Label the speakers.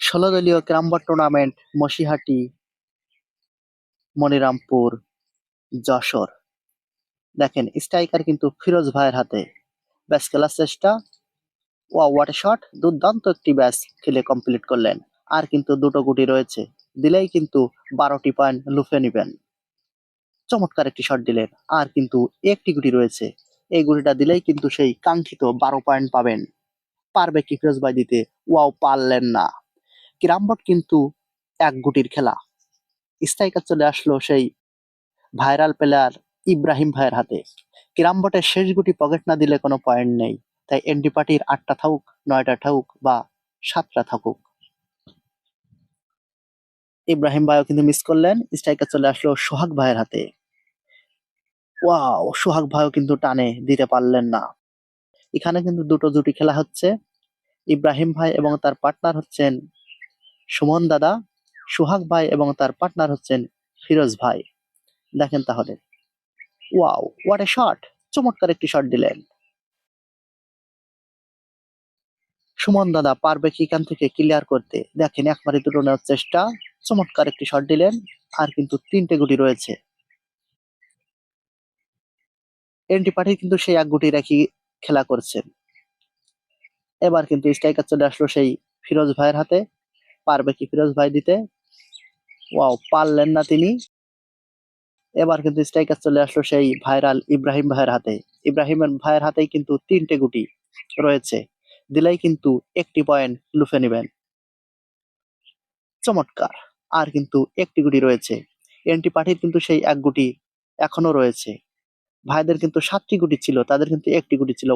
Speaker 1: ষোলো দলীয় carrom board tournament Moshihati, Monirampur, Jessore. দেখেন, স্ট্রাইকার কিন্তু ফিরোজ ভাইয়ের হাতে। ব্যাস, খেলার চেষ্টা ওয়া ওয়াট শট দুর্দান্ত একটি ব্যাস খেলে কমপ্লিট করলেন। আর কিন্তু দুটো গুটি রয়েছে। দিলেই কিন্তু বারোটি পয়েন্ট লুফে নেবেন। চমৎকার একটি শট দিলেন। আর কিন্তু একটি গুটি রয়েছে। এই গুটিটা দিলেই কিন্তু সেই কাঙ্ক্ষিত বারো পয়েন্ট পাবেন। পারবে কি ফিরোজ ভাই দিতে? ওয়াও, পারলেন না। ক্রামবোর্ড কিন্তু এক গুটির খেলা। স্ট্রাইকার চলে আসলো সেই ভাইরাল প্লেয়ার ইব্রাহিম ভাইয়ের হাতে। ক্রামবোর্ডের শেষ গুটি পকেট না দিলে কোনো পয়েন্ট নেই। তাই এনডি পার্টির আটটা থাকুক, নয়টা থাকুক বা সাতটা থাকুক। ইব্রাহিম ভাইও কিন্তু মিস করলেন। স্ট্রাইকার চলে আসলো সোহাগ ভাইয়ের হাতে। ওয়াও সোহাগ ভাইও কিন্তু টানে, দিতে পারলেন না। এখানে কিন্তু দুটো জুটি খেলা হচ্ছে। ইব্রাহিম ভাই এবং তার পার্টনার হচ্ছেন সুমন দাদা, সোহাগ ভাই এবং তার পার্টনার হচ্ছেন ফিরোজ ভাই। দেখেন তাহলে। ওয়াও হোয়াট এ শট চমৎকার একটি শট দিলেন। সুমন দাদা পারবে কি এখান থেকে ক্লিয়ার করতে? দেখেন একবারে দুটো নেওয়ার চেষ্টা। চমৎকার একটি শট দিলেন। আর কিন্তু তিনটে গুটি রয়েছে। এনটি পার্টি কিন্তু সেই এক গুটি রাখি খেলা করছেন। এবার কিন্তু স্ট্রাইকার চলে আসলো সেই ফিরোজ ভাইয়ের হাতে। পারবে কি ফিরোজ ভাই দিতে? ওয়াও, পারলেন না তিনি। এবার কিন্তু স্ট্রাইকার চলে আসলো সেই ভাইরাল ইব্রাহিম ভাইয়ের হাতে। ইব্রাহিমের ভাইয়ের হাতেই কিন্তু তিনটে গুটি রয়েছে। দিলেই কিন্তু একটি পয়েন্ট লুফে নেবেন। চমৎকার, আর কিন্তু একটি গুটি রয়েছে। এনটি পার্টির কিন্তু সেই এক গুটি এখনও রয়েছে। ভাইদের কিন্তু সাতটি গুটি ছিল, তাদের কিন্তু একটি গুটি ছিল।